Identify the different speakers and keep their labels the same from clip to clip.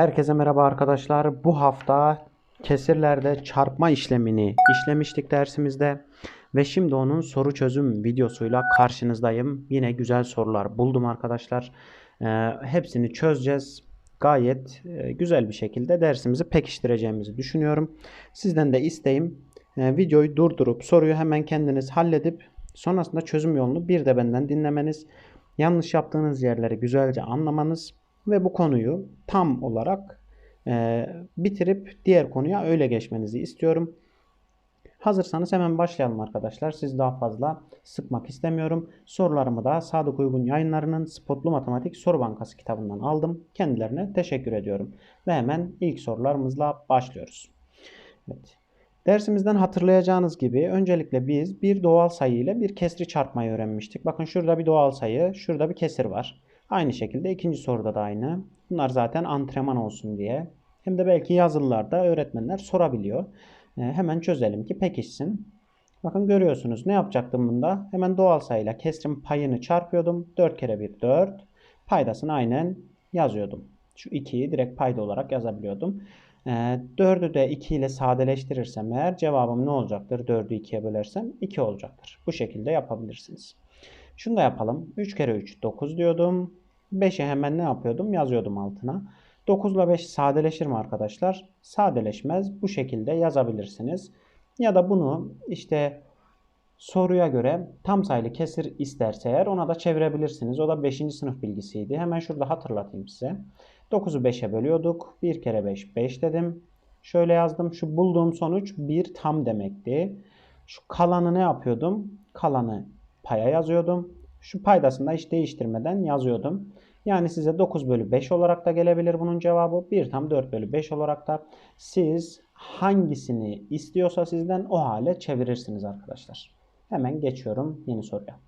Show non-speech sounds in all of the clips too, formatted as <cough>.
Speaker 1: Herkese merhaba arkadaşlar. Bu hafta kesirlerde çarpma işlemini işlemiştik dersimizde. Ve şimdi onun soru çözüm videosuyla karşınızdayım. Yine güzel sorular buldum arkadaşlar. Ee, hepsini çözeceğiz. Gayet e, güzel bir şekilde dersimizi pekiştireceğimizi düşünüyorum. Sizden de isteğim e, videoyu durdurup soruyu hemen kendiniz halledip sonrasında çözüm yolunu bir de benden dinlemeniz. Yanlış yaptığınız yerleri güzelce anlamanız ve bu konuyu tam olarak e, bitirip diğer konuya öyle geçmenizi istiyorum. Hazırsanız hemen başlayalım arkadaşlar. Siz daha fazla sıkmak istemiyorum. Sorularımı da Sadık Uygun yayınlarının Spotlu Matematik Soru Bankası kitabından aldım. Kendilerine teşekkür ediyorum. Ve hemen ilk sorularımızla başlıyoruz. Evet. Dersimizden hatırlayacağınız gibi öncelikle biz bir doğal sayı ile bir kesri çarpmayı öğrenmiştik. Bakın şurada bir doğal sayı, şurada bir kesir var. Aynı şekilde ikinci soruda da aynı. Bunlar zaten antrenman olsun diye. Hem de belki yazılılarda öğretmenler sorabiliyor. Ee, hemen çözelim ki pekişsin. Bakın görüyorsunuz ne yapacaktım bunda? Hemen doğal sayıyla kesrin payını çarpıyordum. 4 kere 1 4. Paydasını aynen yazıyordum. Şu 2'yi direkt payda olarak yazabiliyordum. Ee, 4'ü de 2 ile sadeleştirirsem eğer cevabım ne olacaktır? 4'ü 2'ye bölersem 2 olacaktır. Bu şekilde yapabilirsiniz. Şunu da yapalım. 3 kere 3 9 diyordum. 5'e hemen ne yapıyordum? Yazıyordum altına. 9 ile 5 sadeleşir mi arkadaşlar? Sadeleşmez. Bu şekilde yazabilirsiniz. Ya da bunu işte soruya göre tam sayılı kesir isterse eğer ona da çevirebilirsiniz. O da 5. sınıf bilgisiydi. Hemen şurada hatırlatayım size. 9'u 5'e bölüyorduk. 1 kere 5 5 dedim. Şöyle yazdım. Şu bulduğum sonuç bir tam demekti. Şu kalanı ne yapıyordum? Kalanı paya yazıyordum. Şu paydasını da hiç değiştirmeden yazıyordum. Yani size 9 bölü 5 olarak da gelebilir bunun cevabı. 1 tam 4 bölü 5 olarak da siz hangisini istiyorsa sizden o hale çevirirsiniz arkadaşlar. Hemen geçiyorum yeni soruya.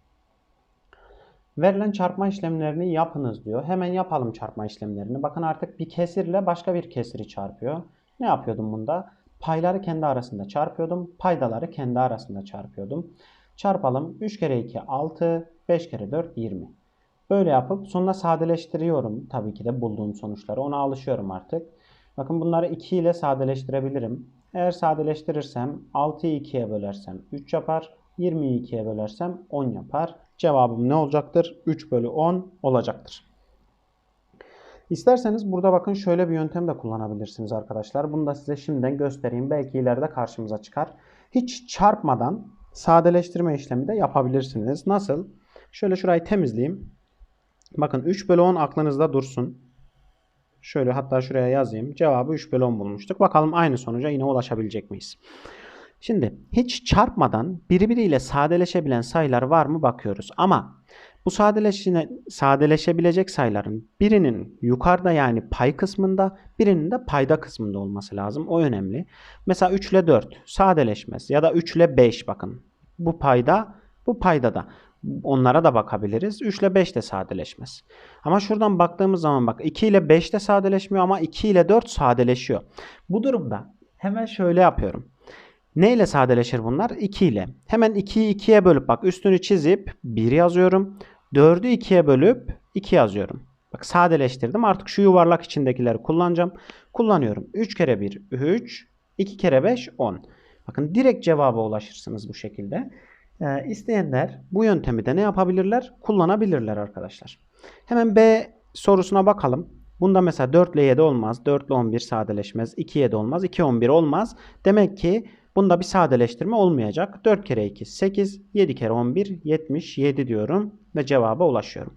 Speaker 1: Verilen çarpma işlemlerini yapınız diyor. Hemen yapalım çarpma işlemlerini. Bakın artık bir kesirle başka bir kesiri çarpıyor. Ne yapıyordum bunda? Payları kendi arasında çarpıyordum. Paydaları kendi arasında çarpıyordum. Çarpalım. 3 kere 2 6, 5 kere 4 20. Böyle yapıp sonra sadeleştiriyorum tabii ki de bulduğum sonuçları. Ona alışıyorum artık. Bakın bunları 2 ile sadeleştirebilirim. Eğer sadeleştirirsem 6'yı 2'ye bölersem 3 yapar. 20'yi 2'ye bölersem 10 yapar. Cevabım ne olacaktır? 3 bölü 10 olacaktır. İsterseniz burada bakın şöyle bir yöntem de kullanabilirsiniz arkadaşlar. Bunu da size şimdiden göstereyim. Belki ileride karşımıza çıkar. Hiç çarpmadan sadeleştirme işlemi de yapabilirsiniz. Nasıl? Şöyle şurayı temizleyeyim. Bakın 3 bölü 10 aklınızda dursun. Şöyle hatta şuraya yazayım. Cevabı 3 bölü 10 bulmuştuk. Bakalım aynı sonuca yine ulaşabilecek miyiz? Şimdi hiç çarpmadan birbiriyle sadeleşebilen sayılar var mı bakıyoruz. Ama bu sadeleşine, sadeleşebilecek sayıların birinin yukarıda yani pay kısmında birinin de payda kısmında olması lazım. O önemli. Mesela 3 ile 4 sadeleşmez. Ya da 3 ile 5 bakın. Bu payda bu payda da. Onlara da bakabiliriz. 3 ile 5 de sadeleşmez. Ama şuradan baktığımız zaman bak 2 ile 5 de sadeleşmiyor ama 2 ile 4 sadeleşiyor. Bu durumda hemen şöyle yapıyorum. Ne ile sadeleşir bunlar? 2 ile. Hemen 2'yi 2'ye bölüp bak üstünü çizip 1 yazıyorum. 4'ü 2'ye bölüp 2 yazıyorum. Bak sadeleştirdim. Artık şu yuvarlak içindekileri kullanacağım. Kullanıyorum. 3 kere 1 3. 2 kere 5 10. Bakın direkt cevaba ulaşırsınız bu şekilde. Ee, isteyenler bu yöntemi de ne yapabilirler? Kullanabilirler arkadaşlar. Hemen B sorusuna bakalım. Bunda mesela 4 ile 7 olmaz. 4 ile 11 sadeleşmez. 2 7 olmaz. 2 11 olmaz. Demek ki bunda bir sadeleştirme olmayacak. 4 kere 2 8. 7 kere 11 77 diyorum. Ve cevaba ulaşıyorum.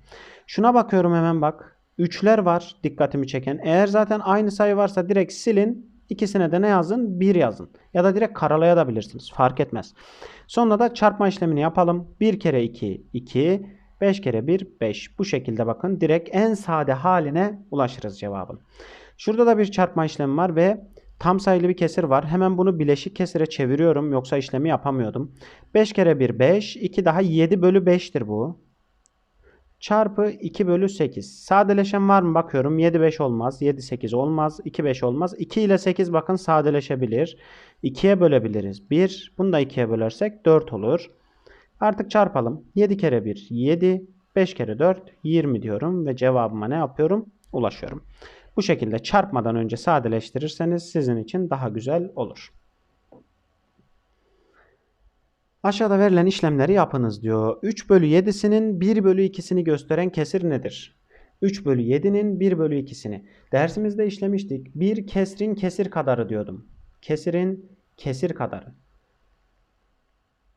Speaker 1: Şuna bakıyorum hemen bak. 3'ler var dikkatimi çeken. Eğer zaten aynı sayı varsa direkt silin. İkisine de ne yazın? 1 yazın. Ya da direkt karalayabilirsiniz. Fark etmez. Sonra da çarpma işlemini yapalım. 1 kere 2 2. 5 kere 1 5. Bu şekilde bakın direkt en sade haline ulaşırız cevabın. Şurada da bir çarpma işlemi var ve tam sayılı bir kesir var. Hemen bunu bileşik kesire çeviriyorum. Yoksa işlemi yapamıyordum. 5 kere 1 5. 2 daha 7 bölü 5'tir bu çarpı 2 bölü 8. Sadeleşen var mı bakıyorum. 7 5 olmaz. 7 8 olmaz. 2 5 olmaz. 2 ile 8 bakın sadeleşebilir. 2'ye bölebiliriz. 1. Bunu da 2'ye bölersek 4 olur. Artık çarpalım. 7 kere 1 7. 5 kere 4 20 diyorum. Ve cevabıma ne yapıyorum? Ulaşıyorum. Bu şekilde çarpmadan önce sadeleştirirseniz sizin için daha güzel olur. Aşağıda verilen işlemleri yapınız diyor. 3 bölü 7'sinin 1 bölü 2'sini gösteren kesir nedir? 3 bölü 7'nin 1 bölü 2'sini. Dersimizde işlemiştik. Bir kesrin kesir kadarı diyordum. Kesirin kesir kadarı.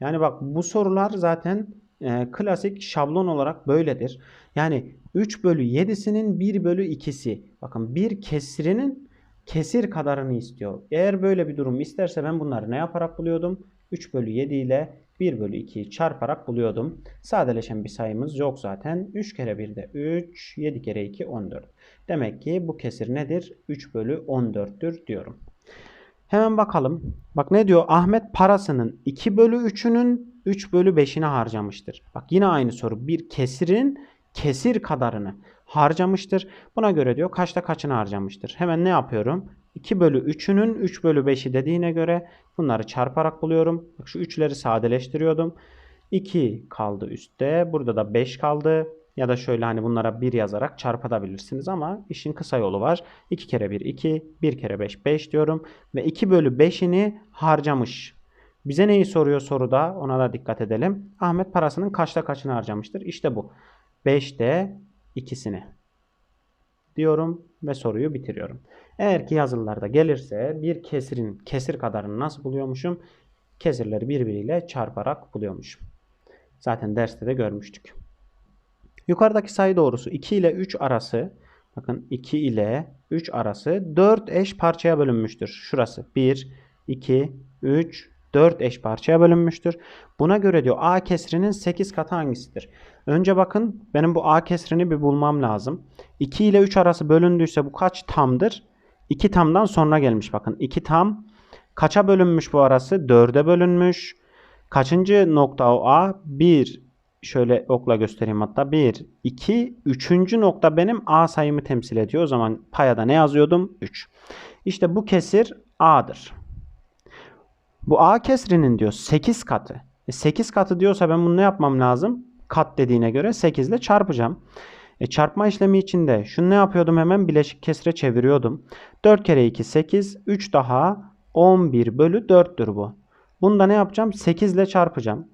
Speaker 1: Yani bak bu sorular zaten e, klasik şablon olarak böyledir. Yani 3 bölü 7'sinin 1 bölü 2'si. Bakın bir kesirinin kesir kadarını istiyor. Eğer böyle bir durum isterse ben bunları ne yaparak buluyordum? 3 bölü 7 ile 1 bölü 2'yi çarparak buluyordum. Sadeleşen bir sayımız yok zaten. 3 kere 1 de 3, 7 kere 2 14. Demek ki bu kesir nedir? 3 bölü 14'tür diyorum. Hemen bakalım. Bak ne diyor? Ahmet parasının 2 bölü 3'ünün 3 bölü 5'ini harcamıştır. Bak yine aynı soru. Bir kesirin kesir kadarını harcamıştır. Buna göre diyor kaçta kaçını harcamıştır. Hemen ne yapıyorum? 2 bölü 3'ünün 3 bölü 5'i dediğine göre bunları çarparak buluyorum. Bak şu 3'leri sadeleştiriyordum. 2 kaldı üstte. Burada da 5 kaldı. Ya da şöyle hani bunlara 1 yazarak çarpabilirsiniz ama işin kısa yolu var. 2 kere 1 2, 1 kere 5 5 diyorum. Ve 2 bölü 5'ini harcamış. Bize neyi soruyor soruda ona da dikkat edelim. Ahmet parasının kaçta kaçını harcamıştır? İşte bu. 5'te ikisini diyorum ve soruyu bitiriyorum. Eğer ki yazılılarda gelirse bir kesirin kesir kadarını nasıl buluyormuşum? Kesirleri birbiriyle çarparak buluyormuşum. Zaten derste de görmüştük. Yukarıdaki sayı doğrusu 2 ile 3 arası bakın 2 ile 3 arası 4 eş parçaya bölünmüştür. Şurası 1, 2, 3, 4 eş parçaya bölünmüştür. Buna göre diyor A kesrinin 8 katı hangisidir? Önce bakın benim bu A kesrini bir bulmam lazım. 2 ile 3 arası bölündüyse bu kaç tamdır? 2 tamdan sonra gelmiş bakın. 2 tam kaça bölünmüş bu arası? 4'e bölünmüş. Kaçıncı nokta o A? 1. Şöyle okla göstereyim hatta. 1, 2, 3. nokta benim A sayımı temsil ediyor. O zaman payada ne yazıyordum? 3. İşte bu kesir A'dır. Bu A kesrinin diyor 8 katı. E 8 katı diyorsa ben bunu ne yapmam lazım? Kat dediğine göre 8 ile çarpacağım. E çarpma işlemi için de şunu ne yapıyordum hemen bileşik kesre çeviriyordum. 4 kere 2 8 3 daha 11 bölü 4'tür bu. Bunu da ne yapacağım? 8 ile çarpacağım.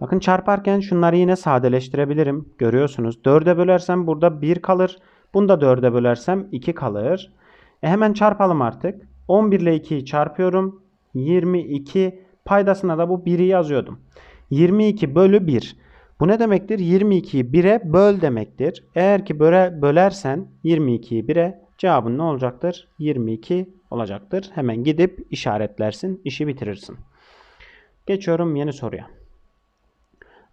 Speaker 1: Bakın çarparken şunları yine sadeleştirebilirim. Görüyorsunuz. 4'e bölersem burada 1 kalır. Bunu da 4'e bölersem 2 kalır. E hemen çarpalım artık. 11 ile 2'yi çarpıyorum. 22 paydasına da bu 1'i yazıyordum. 22 bölü 1. Bu ne demektir? 22'yi 1'e böl demektir. Eğer ki böle, bölersen 22'yi 1'e cevabın ne olacaktır? 22 olacaktır. Hemen gidip işaretlersin, işi bitirirsin. Geçiyorum yeni soruya.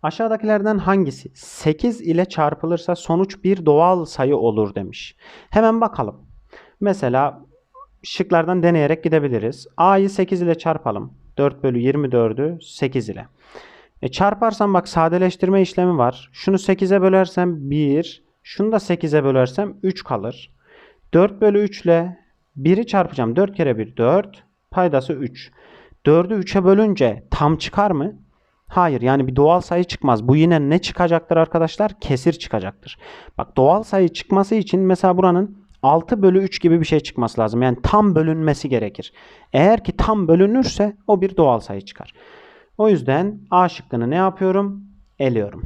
Speaker 1: Aşağıdakilerden hangisi 8 ile çarpılırsa sonuç bir doğal sayı olur demiş. Hemen bakalım. Mesela şıklardan deneyerek gidebiliriz. A'yı 8 ile çarpalım. 4 bölü 24'ü 8 ile. E çarparsam bak sadeleştirme işlemi var. Şunu 8'e bölersem 1. Şunu da 8'e bölersem 3 kalır. 4 bölü 3 ile 1'i çarpacağım. 4 kere 1 4. Paydası 3. 4'ü 3'e bölünce tam çıkar mı? Hayır yani bir doğal sayı çıkmaz. Bu yine ne çıkacaktır arkadaşlar? Kesir çıkacaktır. Bak doğal sayı çıkması için mesela buranın 6 bölü 3 gibi bir şey çıkması lazım. Yani tam bölünmesi gerekir. Eğer ki tam bölünürse o bir doğal sayı çıkar. O yüzden A şıkkını ne yapıyorum? Eliyorum.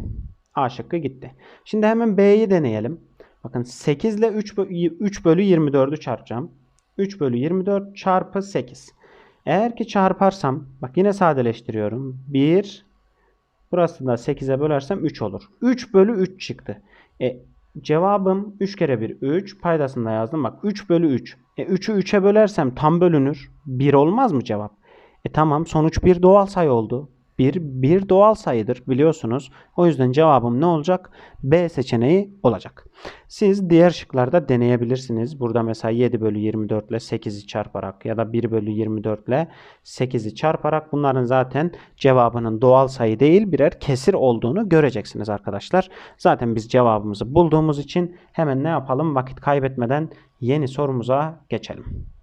Speaker 1: A şıkkı gitti. Şimdi hemen B'yi deneyelim. Bakın 8 ile 3, 3 bölü 24'ü çarpacağım. 3 bölü 24 çarpı 8. Eğer ki çarparsam bak yine sadeleştiriyorum. 1 burası da 8'e bölersem 3 olur. 3 bölü 3 çıktı. E, cevabım 3 kere 1 3 paydasında yazdım. Bak 3 bölü 3. E, 3'ü 3'e bölersem tam bölünür. 1 olmaz mı cevap? E tamam sonuç bir doğal sayı oldu. Bir, bir doğal sayıdır biliyorsunuz. O yüzden cevabım ne olacak? B seçeneği olacak. Siz diğer şıklarda deneyebilirsiniz. Burada mesela 7 bölü 24 ile 8'i çarparak ya da 1 bölü 24 ile 8'i çarparak bunların zaten cevabının doğal sayı değil birer kesir olduğunu göreceksiniz arkadaşlar. Zaten biz cevabımızı bulduğumuz için hemen ne yapalım? Vakit kaybetmeden yeni sorumuza geçelim.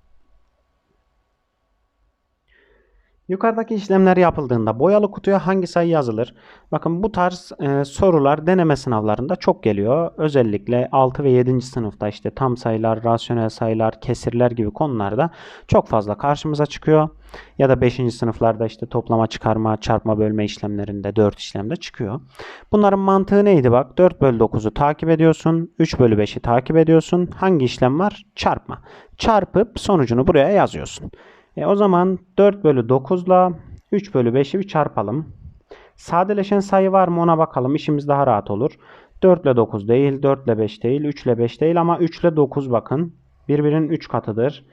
Speaker 1: Yukarıdaki işlemler yapıldığında boyalı kutuya hangi sayı yazılır? Bakın bu tarz e, sorular deneme sınavlarında çok geliyor. Özellikle 6 ve 7. sınıfta işte tam sayılar, rasyonel sayılar, kesirler gibi konularda çok fazla karşımıza çıkıyor. Ya da 5. sınıflarda işte toplama, çıkarma, çarpma, bölme işlemlerinde 4 işlemde çıkıyor. Bunların mantığı neydi bak? 4 bölü 9'u takip ediyorsun. 3 bölü 5'i takip ediyorsun. Hangi işlem var? Çarpma. Çarpıp sonucunu buraya yazıyorsun. E o zaman 4 bölü 9 ile 3 bölü 5'i bir çarpalım. Sadeleşen sayı var mı ona bakalım. İşimiz daha rahat olur. 4 ile 9 değil, 4 ile 5 değil, 3 ile 5 değil ama 3 ile 9 bakın. Birbirinin 3 katıdır.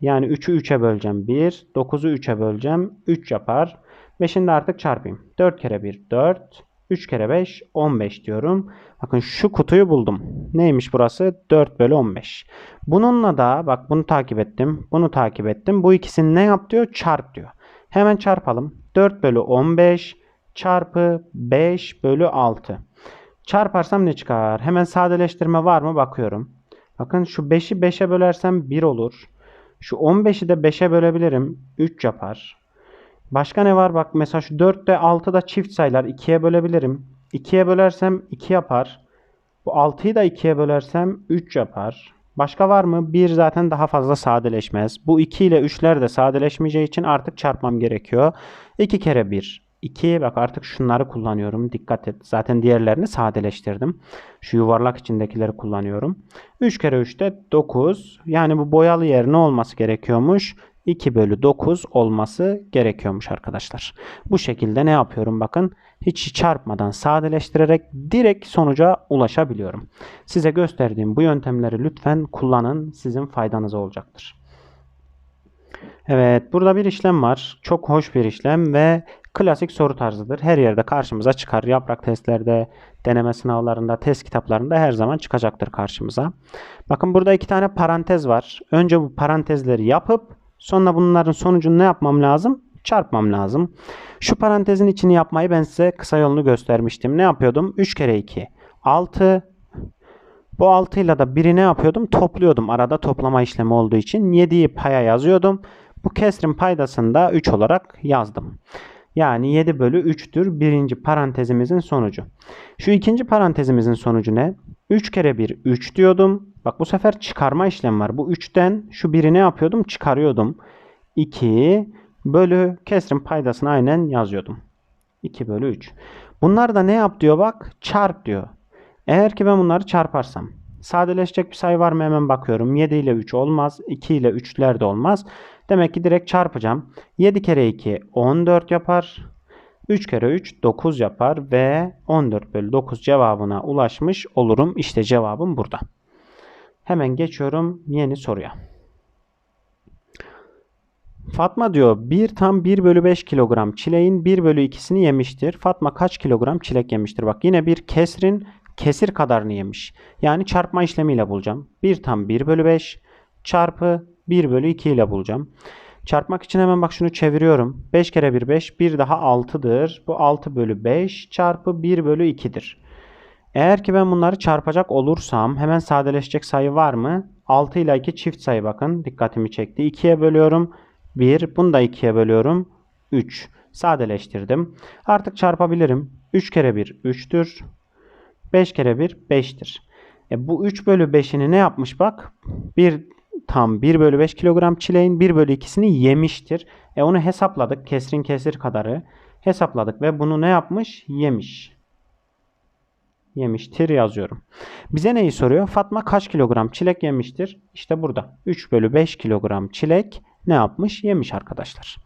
Speaker 1: Yani 3'ü 3'e böleceğim 1, 9'u 3'e böleceğim 3 yapar. 5'ini de artık çarpayım. 4 kere 1 4, 3 kere 5 15 diyorum. Bakın şu kutuyu buldum. Neymiş burası? 4 bölü 15. Bununla da bak bunu takip ettim. Bunu takip ettim. Bu ikisini ne yap diyor? Çarp diyor. Hemen çarpalım. 4 bölü 15 çarpı 5 bölü 6. Çarparsam ne çıkar? Hemen sadeleştirme var mı? Bakıyorum. Bakın şu 5'i 5'e bölersem 1 olur. Şu 15'i de 5'e bölebilirim. 3 yapar. Başka ne var? Bak mesela şu 4 ile 6 da çift sayılar. 2'ye bölebilirim. 2'ye bölersem 2 yapar. Bu 6'yı da 2'ye bölersem 3 yapar. Başka var mı? 1 zaten daha fazla sadeleşmez. Bu 2 ile 3'ler de sadeleşmeyeceği için artık çarpmam gerekiyor. 2 kere 1. 2 bak artık şunları kullanıyorum. Dikkat et. Zaten diğerlerini sadeleştirdim. Şu yuvarlak içindekileri kullanıyorum. 3 kere 3 de 9. Yani bu boyalı yer ne olması gerekiyormuş? 2 bölü 9 olması gerekiyormuş arkadaşlar. Bu şekilde ne yapıyorum bakın. Hiç çarpmadan sadeleştirerek direkt sonuca ulaşabiliyorum. Size gösterdiğim bu yöntemleri lütfen kullanın. Sizin faydanıza olacaktır. Evet burada bir işlem var. Çok hoş bir işlem ve klasik soru tarzıdır. Her yerde karşımıza çıkar. Yaprak testlerde, deneme sınavlarında, test kitaplarında her zaman çıkacaktır karşımıza. Bakın burada iki tane parantez var. Önce bu parantezleri yapıp sonra bunların sonucunu ne yapmam lazım? Çarpmam lazım. Şu parantezin içini yapmayı ben size kısa yolunu göstermiştim. Ne yapıyordum? 3 kere 2. 6. Bu 6 ile de 1'i ne yapıyordum? Topluyordum. Arada toplama işlemi olduğu için 7'yi paya yazıyordum. Bu kesrin paydasını da 3 olarak yazdım. Yani 7 bölü 3'tür birinci parantezimizin sonucu. Şu ikinci parantezimizin sonucu ne? 3 kere 1 3 diyordum. Bak bu sefer çıkarma işlemi var. Bu 3'ten şu 1'i ne yapıyordum? Çıkarıyordum. 2 bölü kesrin paydasını aynen yazıyordum. 2 bölü 3. Bunlar da ne yap diyor bak? Çarp diyor. Eğer ki ben bunları çarparsam sadeleşecek bir sayı var mı hemen bakıyorum. 7 ile 3 olmaz. 2 ile 3'ler de olmaz. Demek ki direkt çarpacağım. 7 kere 2 14 yapar. 3 kere 3 9 yapar ve 14 bölü 9 cevabına ulaşmış olurum. İşte cevabım burada. Hemen geçiyorum yeni soruya. Fatma diyor 1 tam 1 bölü 5 kilogram çileğin 1 bölü 2'sini yemiştir. Fatma kaç kilogram çilek yemiştir? Bak yine bir kesrin kesir kadarını yemiş. Yani çarpma işlemiyle bulacağım. 1 tam 1 bölü 5 çarpı 1 bölü 2 ile bulacağım. Çarpmak için hemen bak şunu çeviriyorum. 5 kere 1 5. 1 daha 6'dır. Bu 6 bölü 5 çarpı 1 bölü 2'dir. Eğer ki ben bunları çarpacak olursam hemen sadeleşecek sayı var mı? 6 ile 2 çift sayı bakın. Dikkatimi çekti. 2'ye bölüyorum. 1. Bunu da 2'ye bölüyorum. 3. Sadeleştirdim. Artık çarpabilirim. 3 kere 1 3'tür. 5 kere 1 5'tir. E bu 3 bölü 5'ini ne yapmış bak? 1 tam 1 bölü 5 kilogram çileğin 1 bölü 2'sini yemiştir. E onu hesapladık. Kesrin kesir kadarı. Hesapladık ve bunu ne yapmış? Yemiş. Yemiştir yazıyorum. Bize neyi soruyor? Fatma kaç kilogram çilek yemiştir? İşte burada. 3 bölü 5 kilogram çilek ne yapmış? Yemiş arkadaşlar.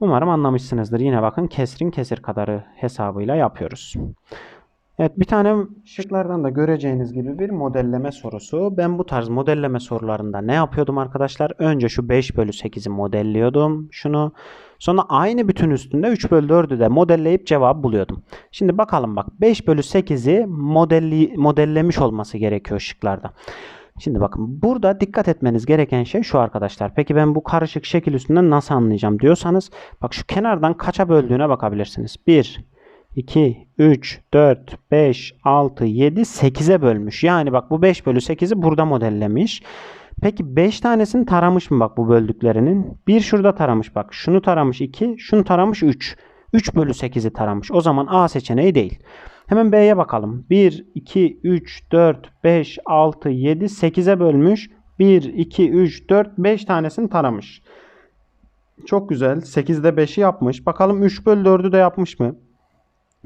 Speaker 1: Umarım anlamışsınızdır. Yine bakın kesrin kesir kadarı hesabıyla yapıyoruz. Evet bir tane şıklardan da göreceğiniz gibi bir modelleme sorusu. Ben bu tarz modelleme sorularında ne yapıyordum arkadaşlar? Önce şu 5 bölü 8'i modelliyordum. Şunu sonra aynı bütün üstünde 3 bölü 4'ü de modelleyip cevabı buluyordum. Şimdi bakalım bak 5 bölü 8'i modelli, modellemiş olması gerekiyor şıklarda. Şimdi bakın burada dikkat etmeniz gereken şey şu arkadaşlar. Peki ben bu karışık şekil üstünden nasıl anlayacağım diyorsanız bak şu kenardan kaça böldüğüne bakabilirsiniz. 1, 2, 3, 4, 5, 6, 7, 8'e bölmüş. Yani bak bu 5 bölü 8'i burada modellemiş. Peki 5 tanesini taramış mı bak bu böldüklerinin? Bir şurada taramış bak. Şunu taramış 2, şunu taramış 3. 3 bölü 8'i taramış. O zaman A seçeneği değil. Hemen B'ye bakalım. 1, 2, 3, 4, 5, 6, 7, 8'e bölmüş. 1, 2, 3, 4, 5 tanesini taramış. Çok güzel. 8'de 5'i yapmış. Bakalım 3 bölü 4'ü de yapmış mı?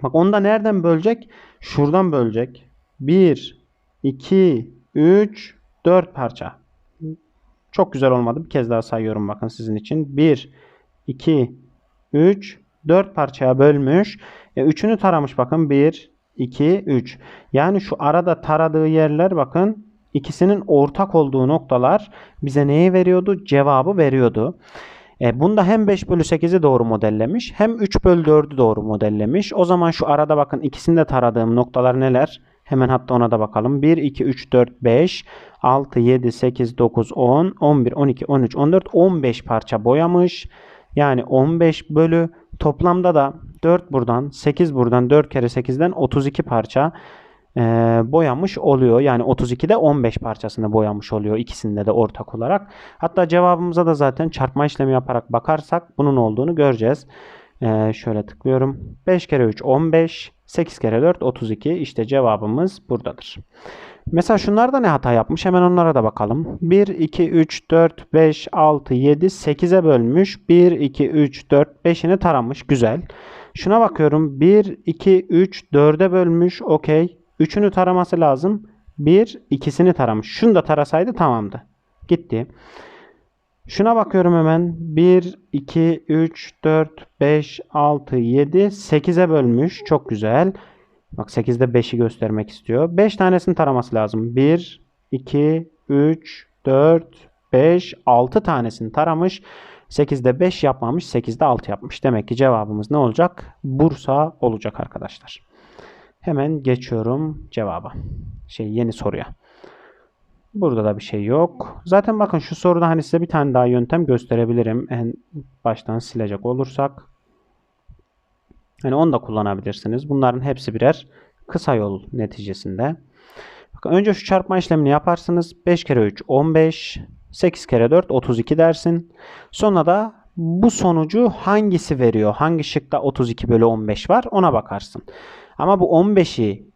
Speaker 1: Bak onu da nereden bölecek? Şuradan bölecek. 1, 2, 3, 4 parça. Çok güzel olmadı. Bir kez daha sayıyorum bakın sizin için. 1, 2, 3, 4 parçaya bölmüş. E, üçünü taramış bakın. 1, 2, 3. Yani şu arada taradığı yerler bakın ikisinin ortak olduğu noktalar bize neyi veriyordu? Cevabı veriyordu. E, bunda hem 5 bölü 8'i doğru modellemiş hem 3 bölü 4'ü doğru modellemiş. O zaman şu arada bakın ikisini de taradığım noktalar neler? Hemen hatta ona da bakalım. 1, 2, 3, 4, 5, 6, 7, 8, 9, 10, 11, 12, 13, 14, 15 parça boyamış. Yani 15 bölü toplamda da 4 buradan 8 buradan 4 kere 8'den 32 parça e, boyamış oluyor. Yani 32'de 15 parçasını boyamış oluyor ikisinde de ortak olarak. Hatta cevabımıza da zaten çarpma işlemi yaparak bakarsak bunun olduğunu göreceğiz. E, şöyle tıklıyorum. 5 kere 3 15, 8 kere 4 32. İşte cevabımız buradadır. Mesela şunlarda ne hata yapmış? Hemen onlara da bakalım. 1, 2, 3, 4, 5, 6, 7, 8'e bölmüş. 1, 2, 3, 4, 5'ini taramış. Güzel. Şuna bakıyorum. 1, 2, 3, 4'e bölmüş. Okey. 3'ünü taraması lazım. 1, ikisini taramış. Şunu da tarasaydı tamamdı. Gitti. Şuna bakıyorum hemen. 1, 2, 3, 4, 5, 6, 7, 8'e bölmüş. Çok güzel. Bak 8'de 5'i göstermek istiyor. 5 tanesini taraması lazım. 1, 2, 3, 4, 5, 6 tanesini taramış. 8'de 5 yapmamış. 8'de 6 yapmış. Demek ki cevabımız ne olacak? Bursa olacak arkadaşlar. Hemen geçiyorum cevaba. Şey yeni soruya. Burada da bir şey yok. Zaten bakın şu soruda hani size bir tane daha yöntem gösterebilirim. En baştan silecek olursak. Hani onu da kullanabilirsiniz. Bunların hepsi birer kısa yol neticesinde. Bakın önce şu çarpma işlemini yaparsınız. 5 kere 3 15. 8 kere 4 32 dersin. Sonra da bu sonucu hangisi veriyor? Hangi şıkta 32 bölü 15 var? Ona bakarsın. Ama bu 15'i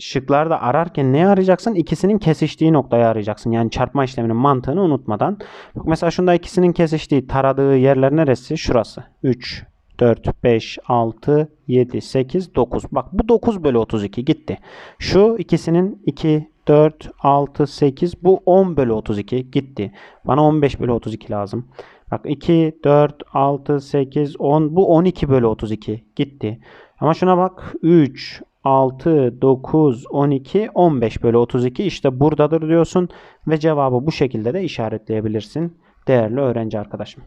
Speaker 1: şıklarda ararken ne arayacaksın? İkisinin kesiştiği noktayı arayacaksın. Yani çarpma işleminin mantığını unutmadan. Mesela şunda ikisinin kesiştiği, taradığı yerler neresi? Şurası. 3, 4, 5, 6, 7, 8, 9. Bak bu 9 bölü 32 gitti. Şu ikisinin 2, 4, 6, 8 bu 10 bölü 32 gitti. Bana 15 bölü 32 lazım. Bak 2, 4, 6, 8, 10 bu 12 bölü 32 gitti. Ama şuna bak 3, 6, 9, 12, 15 bölü 32 işte buradadır diyorsun ve cevabı bu şekilde de işaretleyebilirsin değerli öğrenci arkadaşım.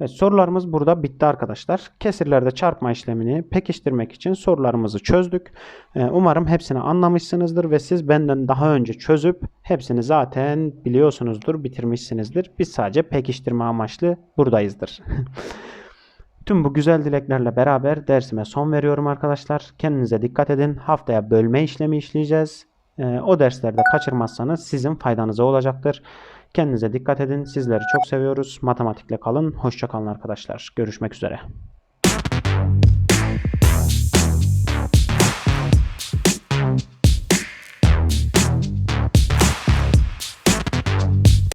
Speaker 1: Evet, sorularımız burada bitti arkadaşlar. Kesirlerde çarpma işlemini pekiştirmek için sorularımızı çözdük. Ee, umarım hepsini anlamışsınızdır ve siz benden daha önce çözüp hepsini zaten biliyorsunuzdur, bitirmişsinizdir. Biz sadece pekiştirme amaçlı buradayızdır. <laughs> Tüm bu güzel dileklerle beraber dersime son veriyorum arkadaşlar. Kendinize dikkat edin. Haftaya bölme işlemi işleyeceğiz. Ee, o derslerde kaçırmazsanız sizin faydanıza olacaktır. Kendinize dikkat edin. Sizleri çok seviyoruz. Matematikle kalın. Hoşçakalın arkadaşlar. Görüşmek üzere.